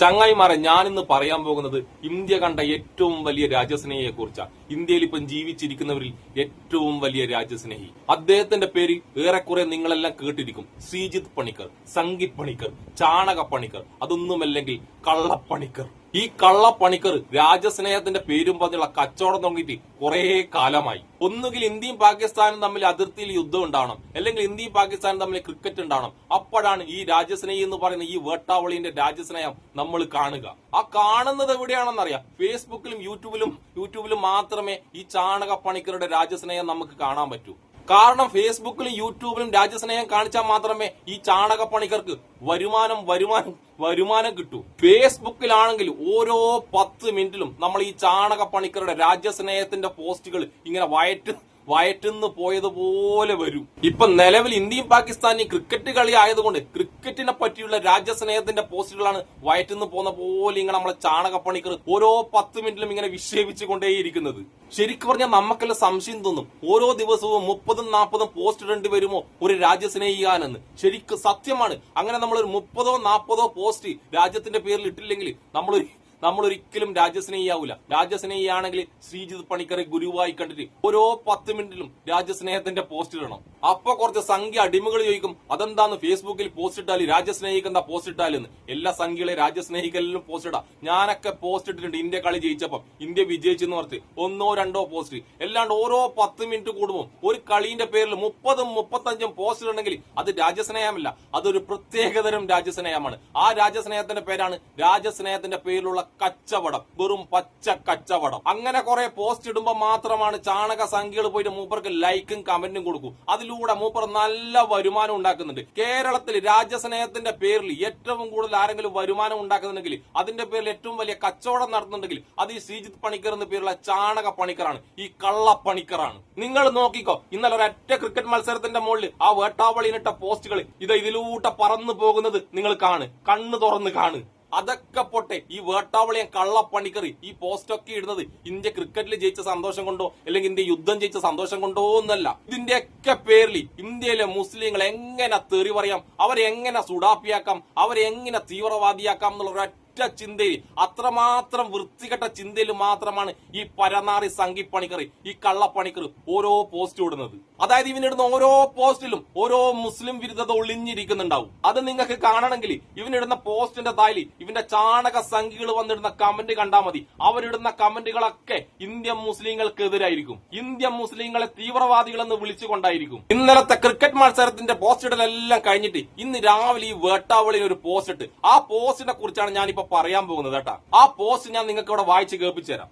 ചങ്ങായിമാരെ ഞാൻ ഇന്ന് പറയാൻ പോകുന്നത് ഇന്ത്യ കണ്ട ഏറ്റവും വലിയ രാജ്യസ്നേഹിയെ കുറിച്ചാണ്. ഇന്ത്യയിൽ ഇപ്പം ജീവിച്ചിരിക്കുന്നവരിൽ ഏറ്റവും വലിയ രാജ്യസ്നേഹി അദ്ദേഹത്തിന്റെ പേര് ഏറെക്കുറെ നിങ്ങളെല്ലാം കേട്ടിരിക്കും. ശ്രീജിത്ത് പണിക്കർ സംഗീത് പണിക്കർ ചാണക പണിക്കർ അതൊന്നുമല്ലെങ്കിൽ കള്ളപ്പണിക്കർ. ഈ കള്ളപ്പണിക്കർ രാജസ്നേഹത്തിന്റെ പേരും പറഞ്ഞുള്ള കച്ചവടം തുടങ്ങിയിട്ട് കുറെ കാലമായി. ഒന്നുകിൽ ഇന്ത്യയും പാകിസ്ഥാനും തമ്മിൽ അതിർത്തിയിൽ യുദ്ധം ഉണ്ടാവണം. അല്ലെങ്കിൽ ഇന്ത്യയും പാകിസ്ഥാനും തമ്മിൽ ക്രിക്കറ്റ് ഉണ്ടാവണം. അപ്പോഴാണ് ഈ രാജ്യസ്നേഹി എന്ന് പറയുന്ന ഈ വേട്ടാവളിന്റെ രാജ്യസ്നേഹം നമ്മൾ കാണുക. ആ കാണുന്നത് എവിടെയാണെന്നറിയാം. ഫേസ്ബുക്കിലും യൂട്യൂബിലും യൂട്യൂബിലും മാത്രമേ ഈ ചാണക പണിക്കരുടെ രാജ്യസ്നേഹം നമുക്ക് കാണാൻ പറ്റൂ. കാരണം ഫേസ്ബുക്കിലും യൂട്യൂബിലും രാജ്യസ്നേഹം കാണിച്ചാൽ മാത്രമേ ഈ ചാണക പണിക്കർക്ക് വരുമാനം വരുമാനം വരുമാനം കിട്ടൂ. ഫേസ്ബുക്കിലാണെങ്കിൽ ഓരോ പത്ത് മിനിറ്റിലും നമ്മൾ ഈ ചാണക പണിക്കരുടെ രാജ്യസ്നേഹത്തിന്റെ പോസ്റ്റുകൾ ഇങ്ങനെ വയറ്റ് വയറ്റുന്ന് പോയതുപോലെ വരും. ഇപ്പൊ നിലവിൽ ഇന്ത്യയും പാകിസ്ഥാനും ക്രിക്കറ്റ് കളി ആയതുകൊണ്ട് ക്രിക്കറ്റിനെ പറ്റിയുള്ള രാജ്യസ്നേഹത്തിന്റെ പോസ്റ്റുകളാണ് വയറ്റുനിന്ന് പോകുന്ന പോലെ ഇങ്ങനെ നമ്മളെ ചാണകപ്പണിക്കർ ഓരോ പത്ത് മിനിറ്റിലും ഇങ്ങനെ വിക്ഷേപിച്ചു കൊണ്ടേയിരിക്കുന്നത് ശരിക്കും പറഞ്ഞാൽ നമുക്കെല്ലാം സംശയം തോന്നും. ഓരോ ദിവസവും മുപ്പതും നാൽപ്പതും പോസ്റ്റ് ഇടേണ്ടി വരുമോ ഒരു രാജ്യസ്നേഹിയാനെന്ന്. ശരിക്കും സത്യമാണ്. അങ്ങനെ നമ്മൾ ഒരു മുപ്പതോ നാൽപ്പതോ പോസ്റ്റ് രാജ്യത്തിന്റെ പേരിൽ ഇട്ടില്ലെങ്കിൽ നമ്മൾ നമ്മൾ ഒരിക്കലും രാജ്യസ്നേഹിയാവൂല രാജ്യസ്നേഹിയാണെങ്കിൽ ശ്രീജിത് പണിക്കറെ ഗുരുവായി കണ്ടിട്ട് ഓരോ പത്ത് മിനിറ്റിലും രാജ്യസ്നേഹത്തിന്റെ പോസ്റ്റ് ഇടണം. അപ്പൊ കുറച്ച് സംഖ്യ അടിമകൾ ചോദിക്കും അതെന്താന്ന് ഫേസ്ബുക്കിൽ പോസ്റ്റ് ഇട്ടാൽ രാജ്യസ്നേഹിക്ക് എന്താ പോസ്റ്റ് ഇട്ടാലെന്ന്? എല്ലാ സംഖ്യകളെ രാജ്യസ്നേഹിക്കലും പോസ്റ്റ് ഇടാം. ഞാനൊക്കെ പോസ്റ്റ് ഇട്ടിട്ടുണ്ട് ഇന്ത്യ കളി ജയിച്ചപ്പം. ഇന്ത്യ വിജയിച്ചെന്ന് പറഞ്ഞ് ഒന്നോ രണ്ടോ പോസ്റ്റ് എല്ലാണ്ട് ഓരോ പത്ത് മിനിറ്റ് കൂടുമ്പോൾ ഒരു കളിന്റെ പേരിൽ മുപ്പതും മുപ്പത്തഞ്ചും പോസ്റ്റ് ഉണ്ടെങ്കിൽ അത് രാജ്യസ്നേഹമല്ല അതൊരു പ്രത്യേകതരം രാജ്യസ്നേഹമാണ് ആ രാജ്യസ്നേഹത്തിന്റെ പേരാണ് രാജ്യസ്നേഹത്തിന്റെ പേരിലുള്ള കച്ചവടം വെറും പച്ച കച്ചവടം. അങ്ങനെ കുറെ പോസ്റ്റ് ഇടുമ്പോൾ മാത്രമാണ് ചാണക സംഖ്യകൾ പോയിട്ട് മൂപ്പർക്ക് ലൈക്കും കമന്റും കൊടുക്കും. അതിലൂടെ മൂപ്പർ നല്ല വരുമാനം ഉണ്ടാക്കുന്നുണ്ട്. കേരളത്തിൽ രാജ്യസ്നേഹത്തിന്റെ പേരിൽ ഏറ്റവും കൂടുതൽ ആരെങ്കിലും വരുമാനം ഉണ്ടാക്കുന്നുണ്ടെങ്കിൽ അതിന്റെ പേരിൽ ഏറ്റവും വലിയ കച്ചവടം നടത്തുന്നുണ്ടെങ്കിൽ അത് ഈ ശ്രീജിത്ത് പണിക്കർ എന്ന പേരുള്ള ചാണക പണിക്കറാണ്. ഈ കള്ള പണിക്കറാണ്. നിങ്ങൾ നോക്കിക്കോ ഇന്നലെ ഒരൊറ്റ ക്രിക്കറ്റ് മത്സരത്തിന്റെ മുകളിൽ ആ വേട്ടാവളിനിട്ട പോസ്റ്റുകൾ ഇത് ഇതിലൂടെ പറന്നു പോകുന്നത് നിങ്ങൾ കാണ്. കണ്ണു തുറന്ന് കാണ്. അതൊക്കെ പോട്ടെ ഈ വേട്ടാവളിയൻ കള്ളപ്പണിക്കറി ഈ പോസ്റ്റൊക്കെ ഇടുന്നത് ഇന്ത്യ ക്രിക്കറ്റിൽ ജയിച്ച സന്തോഷം കൊണ്ടോ അല്ലെങ്കിൽ ഇന്ത്യ യുദ്ധം ജയിച്ച സന്തോഷം കൊണ്ടോ എന്നല്ല. ഇതിന്റെയൊക്കെ പേരിൽ ഇന്ത്യയിലെ മുസ്ലിങ്ങൾ എങ്ങനെ തെറി പറയാം അവരെങ്ങനെ സുഡാപ്പിയാക്കാം അവരെങ്ങനെ തീവ്രവാദിയാക്കാം എന്നുള്ള ഒരൊറ്റ ചിന്തയിൽ അത്രമാത്രം വൃത്തികെട്ട ചിന്തയിൽ മാത്രമാണ് ഈ പരനാറി സംഘിപ്പണിക്കർ ഈ കള്ളപ്പണിക്കർ ഓരോ പോസ്റ്റ് ഇടുന്നത്. അതായത് ഇവനിടുന്ന ഓരോ പോസ്റ്റിലും ഓരോ മുസ്ലിം വിരുദ്ധത ഒളിഞ്ഞിരിക്കുന്നുണ്ടാവും. അത് നിങ്ങൾക്ക് കാണണമെങ്കിൽ ഇവനിടുന്ന പോസ്റ്റിന്റെ തായിൽ ഇവന്റെ ചാണക സംഖ്യകൾ വന്നിടുന്ന കമന്റ് കണ്ടാൽ മതി. അവരിടുന്ന കമന്റുകളൊക്കെ ഇന്ത്യൻ മുസ്ലിങ്ങൾക്കെതിരായിരിക്കും. ഇന്ത്യൻ മുസ്ലിങ്ങളെ തീവ്രവാദികളെന്ന് വിളിച്ചുകൊണ്ടായിരിക്കും. ഇന്നലത്തെ ക്രിക്കറ്റ് മത്സരത്തിന്റെ പോസ്റ്റ് ഇടലെല്ലാം കഴിഞ്ഞിട്ട് ഇന്ന് രാവിലെ ഈ വേട്ടാവളിയിൽ ഒരു പോസ്റ്റ് ഇട്ട്. ആ പോസ്റ്റിനെ കുറിച്ചാണ് ഞാനിപ്പോ പറയാൻ പോകുന്നത് കേട്ടാ. ആ പോസ്റ്റ് ഞാൻ നിങ്ങൾക്ക് ഇവിടെ വായിച്ച് കേൾപ്പിച്ചു തരാം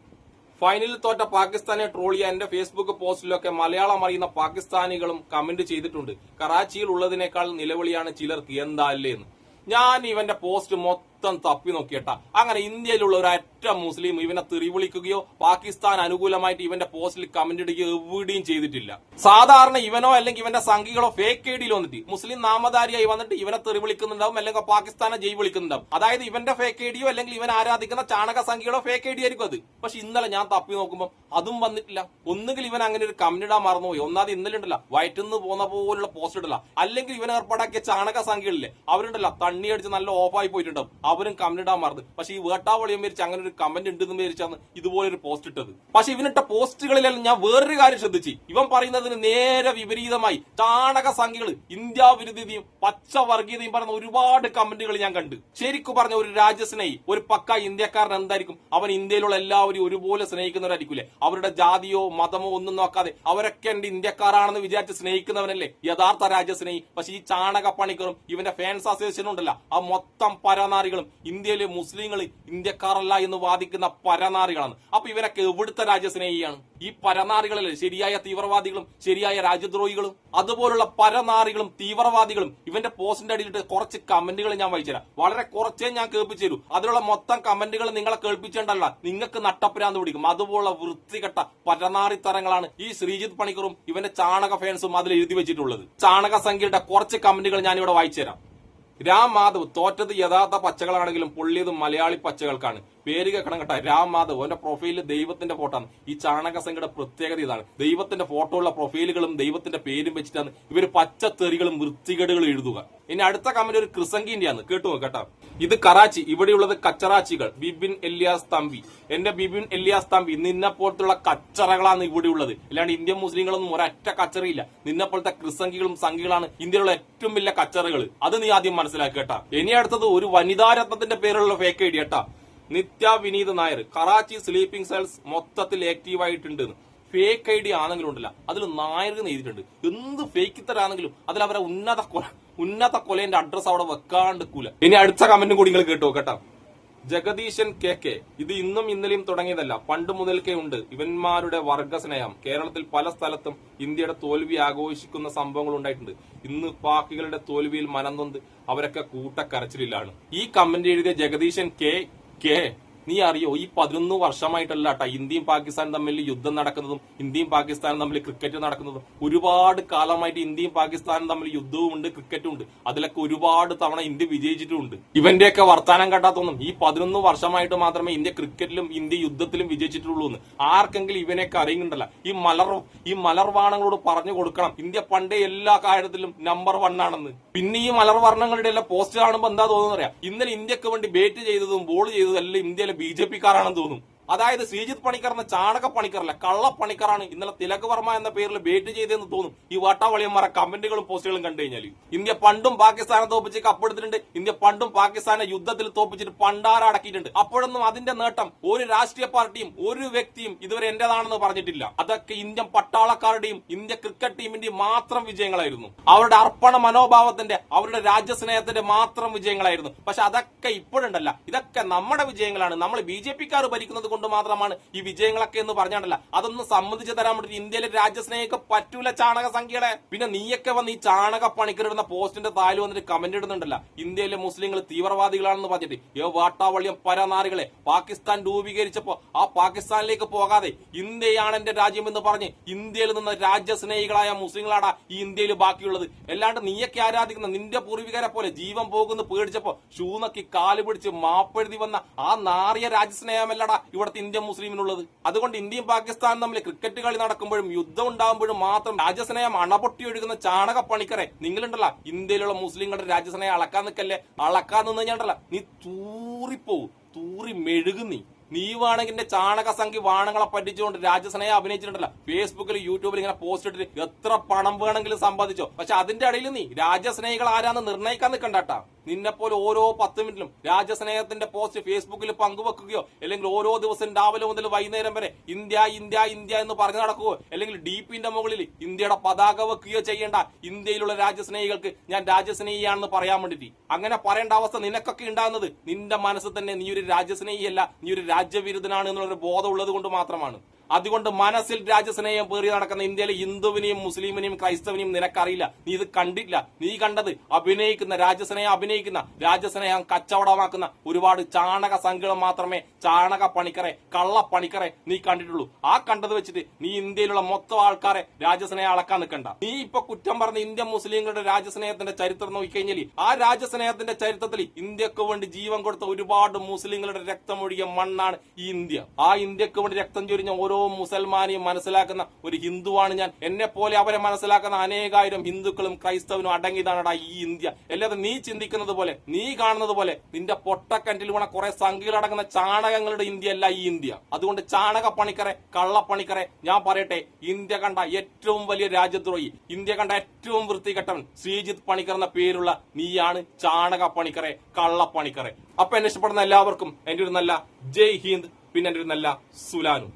ഫൈനലിൽ തോറ്റ പാകിസ്ഥാനെ ട്രോൾ ചെയ്യാൻ എന്റെ ഫേസ്ബുക്ക് പോസ്റ്റിലൊക്കെ മലയാളം അറിയുന്ന പാകിസ്ഥാനികളും കമന്റ് ചെയ്തിട്ടുണ്ട്. കറാച്ചിയിൽ ഉള്ളതിനേക്കാൾ നിലവിളിയാണ് ചിലർക്ക് എന്താ അല്ലേന്ന് ഞാൻ ഇവന്റെ പോസ്റ്റ് മൊത്തം തപ്പി നോക്കിയിട്ട. അങ്ങനെ ഇന്ത്യയിലുള്ള ഒരു ഒരൊറ്റ മുസ്ലിം ഇവനെ തെറിവിളിക്കുകയോ പാകിസ്ഥാൻ അനുകൂലമായിട്ട് ഇവന്റെ പോസ്റ്റിൽ കമന്റ് ഇടുകയോ എവിടെയും ചെയ്തിട്ടില്ല. സാധാരണ ഇവനോ അല്ലെങ്കിൽ ഇവന്റെ സംഘികളോ ഫേക്ക് ഐഡിയിൽ വന്നിട്ട് മുസ്ലിം നാമധാരിയായി വന്നിട്ട് ഇവനെ തെറിവിളിക്കുന്നുണ്ടാവും അല്ലെങ്കിൽ പാകിസ്ഥാനെ ജയ് വിളിക്കുന്നുണ്ടാവും. അതായത് ഇവന്റെ ഫേക്ക് ഐഡിയോ അല്ലെങ്കിൽ ഇവൻ ആരാധിക്കുന്ന ചാണക സംഘികളോ ഫേക്ക് ഐഡി ആയിരിക്കും അത്. പക്ഷെ ഇന്നലെ ഞാൻ തപ്പി നോക്കുമ്പോൾ അതും വന്നിട്ടില്ല. ഒന്നുകിൽ ഇവൻ അങ്ങനെ ഒരു കമന്റ് ഇടാൻ മറന്നുപോയി ഒന്നാമത് ഇന്നലെ ഉണ്ടല്ല വയറ്റുനിന്ന് പോകുന്ന പോലുള്ള പോസ്റ്റ് ഇടല. അല്ലെങ്കിൽ ഇവൻ ഏർപ്പാടാക്കിയ ചാണക സംഖ്യകളില്ലേ അവരുണ്ടല്ല തണ്ണി അടിച്ച് നല്ല ഓഫായി പോയിട്ടുണ്ടാവും. അവരും കമന്റ് ഇടാൻ മറന്നു. പക്ഷെ ഈ വേട്ടാവളിയും മേരിച്ച് അങ്ങനെ ഒരു കമന്റ് ഉണ്ടെന്ന് മേരിച്ചാണ് ഇതുപോലെ ഒരു പോസ്റ്റ് ഇട്ടത്. പക്ഷെ ഇവനിട്ട പോസ്റ്റുകളിലെല്ലാം ഞാൻ വേറൊരു കാര്യം ശ്രദ്ധിച്ചു. ഇവൻ പറയുന്നതിന് നേരെ വിപരീതമായി ചാണക സംഖ്യകൾ ഇന്ത്യ വിരുദ്ധതയും പച്ച വർഗീയതയും പറയുന്ന ഒരുപാട് കമന്റുകൾ ഞാൻ കണ്ടു. ശരിക്കും പറഞ്ഞ ഒരു രാജ്യസ്നേഹി ഒരു പക്ക ഇന്ത്യക്കാരൻ എന്തായിരിക്കും? അവൻ ഇന്ത്യയിലുള്ള എല്ലാവരും ഒരുപോലെ സ്നേഹിക്കുന്നവരായിരിക്കില്ലേ അവരുടെ ജാതിയോ മതമോ ഒന്നും നോക്കാതെ അവരൊക്കെ എന്റെ ഇന്ത്യക്കാരാണെന്ന് വിചാരിച്ച് സ്നേഹിക്കുന്നവനല്ലേ? യഥാർത്ഥ രാജ്യസ്നേഹി പക്ഷെ ഈ ചാണക പണിക്കറും ഇവന്റെ ഫാൻസ് അസോസിയേഷനും ഉണ്ടല്ല. ആ മൊത്തം പരനാറികളും ഇന്ത്യയിലെ മുസ്ലിങ്ങൾ ഇന്ത്യക്കാരല്ല എന്ന് വാദിക്കുന്ന പരനാറികളാണ്. അപ്പൊ ഇവരൊക്കെ എവിടുത്തെ രാജ്യസ്നേഹിയാണ് ഈ പരനാറികളല്ലേ ശരിയായ തീവ്രവാദികളും ശരിയായ രാജ്യദ്രോഹികളും അതുപോലുള്ള പരനാറികളും തീവ്രവാദികളും ഇവന്റെ പോസ്റ്റിന്റെ അടിയിലിട്ട് കുറച്ച് കമന്റുകൾ ഞാൻ വായിച്ചുതരാം. വളരെ കുറച്ചേ ഞാൻ കേൾപ്പിച്ചു തരൂ അതിലുള്ള മൊത്തം കമന്റുകൾ നിങ്ങളെ കേൾപ്പിച്ചേണ്ടല്ല നിങ്ങൾക്ക് നട്ടപ്പുരാന്ന് പിടിക്കും. അതുപോലുള്ള വൃത്തികെട്ട പരനാറിത്തരങ്ങളാണ് ഈ ശ്രീജിത്ത് പണിക്കറും ഇവന്റെ ചാണക ഫാൻസും അതിൽ എഴുതി വെച്ചിട്ടുള്ളത്. ചാണക സംഖ്യയുടെ കുറച്ച് കമന്റുകൾ ഞാൻ ഇവിടെ വായിച്ചുതരാം. രാം മാധവ് തോറ്റത് യഥാർത്ഥ പച്ചകളാണെങ്കിലും പൊള്ളിയത് മലയാളി പച്ചകൾക്കാണ്. പേര് കേൾക്കണം കേട്ടോ. രാം മാധവ് അവന്റെ പ്രൊഫൈലിൽ ദൈവത്തിന്റെ ഫോട്ടോ ആണ്. ഈ ചാണക സംഘയുടെ പ്രത്യേകത ഇതാണ്. ദൈവത്തിന്റെ ഫോട്ടോ ഉള്ള പ്രൊഫൈലുകളും ദൈവത്തിന്റെ പേരും വെച്ചിട്ടാണ് ഇവർ പച്ചത്തെറികളും വൃത്തികേടുകളും എഴുതുക. ഇനി അടുത്ത കമന്റ് ഒരു ക്രിസംഗിന്റെ ആണ് കേട്ടു കേട്ടോ. ഇത് കറാച്ചി ഇവിടെയുള്ളത് കച്ചറാച്ചികൾ. ബിബിൻ എല്ലിയാസ് തമ്പി. എന്റെ ബിബിൻ എല്ലിയാസ് തമ്പി നിന്നെ പോലത്തുള്ള കച്ചറകളാണ് ഇവിടെയുള്ളത്. അല്ലാണ്ട് ഇന്ത്യൻ മുസ്ലിങ്ങളൊന്നും ഒരൊറ്റ കച്ചറയില്ല. നിന്നെ പോലത്തെ ക്രിസംഗികളും സംഘികളാണ് ഇന്ത്യയിലുള്ള ഏറ്റവും വലിയ കച്ചറകൾ. അത് നീ ആദ്യം മനസ്സിലാക്കുക കേട്ടാ. ഇനി അടുത്തത് ഒരു വനിതാരത്നത്തിന്റെ പേരിലുള്ള ഫേക്ക് ഐ ഡി കേട്ടാ. നിത്യ വിനീത് നായർ. കറാച്ചി സ്ലീപ്പിംഗ് സെൽസ് മൊത്തത്തിൽ ആക്റ്റീവ് ആയിട്ടുണ്ട്. ഫേക്ക് ഐ ഡി ആണെങ്കിലും ഉണ്ടല്ല. അതിൽ നായർ എഴുതിയിട്ടുണ്ട്. എന്ത് ഫേക്ക് ഇത്തരാണെങ്കിലും അതിൽ അവരെ ഉന്നത ഉന്നത കൊലേന്റെ അഡ്രസ് അവിടെ വെക്കാണ്ടിക്കൂല ഇനി അടുത്ത കമന്റും കൂടി നിങ്ങൾ കേട്ടോ കേട്ടോ. ജഗദീശൻ കെ കെ ഇത് ഇന്നും ഇന്നലെയും തുടങ്ങിയതല്ല. പണ്ട് മുതൽക്കേ ഉണ്ട്. ഇവന്മാരുടെ വർഗസ്നേഹം. കേരളത്തിൽ പല സ്ഥലത്തും ഇന്ത്യയുടെ തോൽവി ആഘോഷിക്കുന്ന സംഭവങ്ങൾ ഉണ്ടായിട്ടുണ്ട്. ഇന്ന് പാക്കികളുടെ തോൽവിയിൽ മനംനൊന്ത് അവരൊക്കെ കൂട്ടക്കരച്ചിലാണ് ഈ കമന്റ് എഴുതിയ ജഗദീശൻ കെ കെ നീ അറിയോ ഈ പതിനൊന്ന് വർഷമായിട്ടല്ല കേട്ടോ ഇന്ത്യയും പാകിസ്ഥാനും തമ്മിൽ യുദ്ധം നടക്കുന്നതും ഇന്ത്യയും പാകിസ്ഥാനും തമ്മിൽ ക്രിക്കറ്റ് നടക്കുന്നതും. ഒരുപാട് കാലമായിട്ട് ഇന്ത്യയും പാകിസ്ഥാനും തമ്മിൽ യുദ്ധവും ഉണ്ട് ക്രിക്കറ്റും ഉണ്ട്. അതിലൊക്കെ ഒരുപാട് തവണ ഇന്ത്യ വിജയിച്ചിട്ടുമുണ്ട് ഇവന്റെയൊക്കെ വർത്താനം കേട്ടാത്തൊന്നും ഈ പതിനൊന്ന് വർഷമായിട്ട് മാത്രമേ ഇന്ത്യ ക്രിക്കറ്റിലും ഇന്ത്യ യുദ്ധത്തിലും വിജയിച്ചിട്ടുള്ളൂ എന്ന്. ആർക്കെങ്കിലും ഇവനെയൊക്കെ അറിയുന്നുണ്ടല്ല. ഈ മലർ ഈ മലർവാണങ്ങളോട് പറഞ്ഞു കൊടുക്കണം. ഇന്ത്യ പണ്ടേ എല്ലാ കാര്യത്തിലും നമ്പർ വൺ ആണെന്ന്. പിന്നെ ഈ മലർവർണങ്ങളുടെ എല്ലാം പോസ്റ്റ് കാണുമ്പോൾ എന്താ തോന്നുന്നറിയാം? ഇന്നലെ ഇന്ത്യയ്ക്ക് വേണ്ടി ബേറ്റ് ചെയ്തതും ബോൾ ചെയ്തതും എല്ലാം ഇന്ത്യയിലെ ബി ജെ പിക്കാരാണെന്ന് തോന്നും. അതായത് ശ്രീജിത് പണിക്കർ എന്ന ചാണക പണിക്കറല്ല കള്ള പണിക്കറാണ് ഇന്നലെ തിലക് വർമ്മ എന്ന പേരിൽ ബേറ്റ് ചെയ്തെന്ന് തോന്നും. ഈ വട്ടാവളിയന്മാരെ കമന്റുകളും പോസ്റ്റുകളും കണ്ടു കഴിഞ്ഞാൽ ഇന്ത്യ പണ്ടും പാകിസ്ഥാനെ തോപ്പിച്ച് കപ്പെടുത്തിട്ടുണ്ട്. ഇന്ത്യ പണ്ടും പാകിസ്ഥാനെ യുദ്ധത്തിൽ തോപ്പിച്ചിട്ട് പണ്ടാര അടക്കിയിട്ടുണ്ട്. അപ്പോഴൊന്നും അതിന്റെ നേട്ടം ഒരു രാഷ്ട്രീയ പാർട്ടിയും ഒരു വ്യക്തിയും ഇതുവരെ എന്റേതാണെന്ന് പറഞ്ഞിട്ടില്ല. അതൊക്കെ ഇന്ത്യൻ പട്ടാളക്കാരുടെയും ഇന്ത്യ ക്രിക്കറ്റ് ടീമിന്റെയും മാത്രം വിജയങ്ങളായിരുന്നു. അവരുടെ അർപ്പണ മനോഭാവത്തിന്റെ അവരുടെ രാജ്യസ്നേഹത്തിന്റെ മാത്രം വിജയങ്ങളായിരുന്നു. പക്ഷെ അതൊക്കെ ഇപ്പോഴുണ്ടല്ല. ഇതൊക്കെ നമ്മുടെ വിജയങ്ങളാണ്. നമ്മൾ ബി ജെ പിക്കാർ ഭരിക്കുന്നത് കൊണ്ട് മാത്രമാണ് ഈ വിജയങ്ങളൊക്കെ എന്ന് പറഞ്ഞാണല്ല അതൊന്നും സമ്മതിച്ചു തരാൻ വേണ്ടി ഇന്ത്യയിലെ രാജ്യസ്നേഹിക്ക് പറ്റൂല ചാണക സംഖ്യകളെ. പിന്നെ നീയൊക്കെ വന്ന് ഈ ചാണക പണിക്കരിടുന്ന പോസ്റ്റിന്റെ താഴെ വന്നിട്ട് കമന്റ് ഇടുന്നുണ്ടല്ല. ഇന്ത്യയിലെ മുസ്ലിങ്ങൾ തീവ്രവാദികളാണെന്ന് പറഞ്ഞിട്ട് ഏ വാട്ടാവളിയം പരനാറികളെ പാകിസ്ഥാൻ രൂപീകരിച്ചപ്പോ ആ പാകിസ്ഥാനിലേക്ക് പോകാതെ ഇന്ത്യയാണ് എന്റെ രാജ്യം എന്ന് പറഞ്ഞ് ഇന്ത്യയിൽ നിന്ന് രാജ്യസ്നേഹികളായ മുസ്ലിങ്ങളാണ് ഈ ഇന്ത്യയിൽ ബാക്കിയുള്ളത്. അല്ലാണ്ട് നീയൊക്കെ ആരാധിക്കുന്ന നിന്റെ പൂർവികരെ പോലെ ജീവൻ പോകുന്ന പേടിച്ചപ്പോ ഷൂനക്കി കാൽ പിടിച്ച് മാപ്പെഴുതി വന്ന ആ നാറിയ രാജ്യസ്നേഹമല്ലടാ ഇവിടുത്തെ ഇന്ത്യൻ മുസ്ലിമിനുള്ളത്. അതുകൊണ്ട് ഇന്ത്യയും പാകിസ്ഥാനും തമ്മിൽ ക്രിക്കറ്റ് കളി നടക്കുമ്പോഴും യുദ്ധം ഉണ്ടാകുമ്പോഴും മാത്രം രാജ്യസ്നേഹം അണപൊട്ടി ഒഴുകുന്ന ചാണക പണിക്കരെ നിങ്ങളുണ്ടല്ല ഇന്ത്യയിലുള്ള മുസ്ലിങ്ങളുടെ രാജ്യസ്നേഹം അളക്കാൻ നിൽക്കല്ലേ? അളക്കാൻ നിന്ന് കഴിഞ്ഞാൽ നീ തൂറിപ്പോവും തൂറി മെഴുകും നീ. നീ വേണമെങ്കിൽ എന്റെ ചാണക സംഖ്യ വാണങ്ങളെ പറ്റിച്ചുകൊണ്ട് രാജ്യസ്നേഹം അഭിനയിച്ചിട്ടുണ്ടല്ല. ഫേസ്ബുക്കിൽ യൂട്യൂബിൽ ഇങ്ങനെ പോസ്റ്റ് ഇട്ടിട്ട് എത്ര പണം വേണമെങ്കിലും സമ്പാദിച്ചോ. പക്ഷെ അതിന്റെ ഇടയിൽ നീ രാജ്യസ്നേഹികൾ ആരാന്ന് നിർണയിക്കാൻ നിൽക്കണ്ടാട്ടാ നിന്നെ പോലെ ഓരോ പത്ത് മിനിറ്റിലും രാജ്യസ്നേഹത്തിന്റെ പോസ്റ്റ് ഫേസ്ബുക്കിൽ പങ്കുവെക്കുകയോ അല്ലെങ്കിൽ ഓരോ ദിവസം രാവിലെ മുതൽ വൈകുന്നേരം വരെ ഇന്ത്യ ഇന്ത്യ ഇന്ത്യ എന്ന് പറഞ്ഞു നടക്കുകയോ അല്ലെങ്കിൽ ഡിപിന്റെ മുകളിൽ ഇന്ത്യയുടെ പതാക വെക്കുകയോ ചെയ്യേണ്ട ഇന്ത്യയിലുള്ള രാജ്യസ്നേഹികൾക്ക് ഞാൻ രാജ്യസ്നേഹിയാണെന്ന് പറയാൻ വേണ്ടിട്ട് അങ്ങനെ പറയേണ്ട അവസ്ഥ നിനക്കൊക്കെ ഉണ്ടാകുന്നത് നിന്റെ മനസ്സിൽ തന്നെ നീ ഒരു രാജ്യസ്നേഹിയല്ല നീ ഒരു രാജ്യവിരുദ്ധനാണ് എന്നുള്ളൊരു ബോധം ഉള്ളത് കൊണ്ട് മാത്രമാണ്. അതുകൊണ്ട് മനസ്സിൽ രാജ്യസ്നേഹം പേറി നടക്കുന്ന ഇന്ത്യയിലെ ഹിന്ദുവിനെയും മുസ്ലിമിനെയും ക്രൈസ്തവനെയും നിനക്കറിയില്ല. നീ ഇത് കണ്ടില്ല നീ കണ്ടത് അഭിനയിക്കുന്ന രാജ്യസ്നേഹം അഭിനയിക്കുന്ന രാജ്യസ്നേഹം കച്ചവടമാക്കുന്ന ഒരുപാട് ചാണക സംഘം മാത്രമേ ചാണക പണിക്കറെ കള്ള പണിക്കറെ നീ കണ്ടിട്ടുള്ളൂ. ആ കണ്ടത് വെച്ചിട്ട് നീ ഇന്ത്യയിലുള്ള മൊത്തം ആൾക്കാരെ രാജ്യസ്നേഹം അളക്കാൻ നിൽക്കണ്ട. നീ ഇപ്പൊ കുറ്റം പറഞ്ഞ ഇന്ത്യൻ മുസ്ലിങ്ങളുടെ രാജ്യസ്നേഹത്തിന്റെ ചരിത്രം നോക്കിക്കഴിഞ്ഞാൽ ആ രാജ്യസ്നേഹത്തിന്റെ ചരിത്രത്തിൽ ഇന്ത്യയ്ക്ക് വേണ്ടി ജീവൻ കൊടുത്ത ഒരുപാട് മുസ്ലിങ്ങളുടെ രക്തമൊഴിയ മണ്ണാണ് ഈ ഇന്ത്യ. ആ ഇന്ത്യയ്ക്ക് വേണ്ടി രക്തം ചൊരിഞ്ഞ ഓരോ മുസൽമാനെയും മനസ്സിലാക്കുന്ന ഒരു ഹിന്ദുവാണ് ഞാൻ. എന്നെ പോലെ അവരെ മനസ്സിലാക്കുന്ന അനേകായിരം ഹിന്ദുക്കളും ക്രൈസ്തവനും അടങ്ങിയതാണടാ ഈ ഇന്ത്യ. അല്ലാതെ നീ ചിന്തിക്കുന്നത് പോലെ നീ കാണുന്നത് പോലെ നിന്റെ പൊട്ടക്കണ്ടിൽ വീണ കുറെ സംഖ്യകളടങ്ങുന്ന ചാണകങ്ങളുടെ ഇന്ത്യ അല്ല ഈ ഇന്ത്യ. അതുകൊണ്ട് ചാണക പണിക്കറെ കള്ളപ്പണിക്കറെ ഞാൻ പറയട്ടെ ഇന്ത്യ കണ്ട ഏറ്റവും വലിയ രാജ്യദ്രോഹി ഇന്ത്യ കണ്ട ഏറ്റവും വൃത്തികെട്ടവൻ ശ്രീജിത്ത് പണിക്കർ എന്ന പേരുള്ള നീയാണ് ചാണക പണിക്കറെ കള്ളപ്പണിക്കറെ അപ്പൊ എന്നെ ഇഷ്ടപ്പെടുന്ന എല്ലാവർക്കും എന്റെ ഒരു നല്ല ജയ് ഹിന്ദ് പിന്നെ എന്റെ ഒരു നല്ല സുലാനും.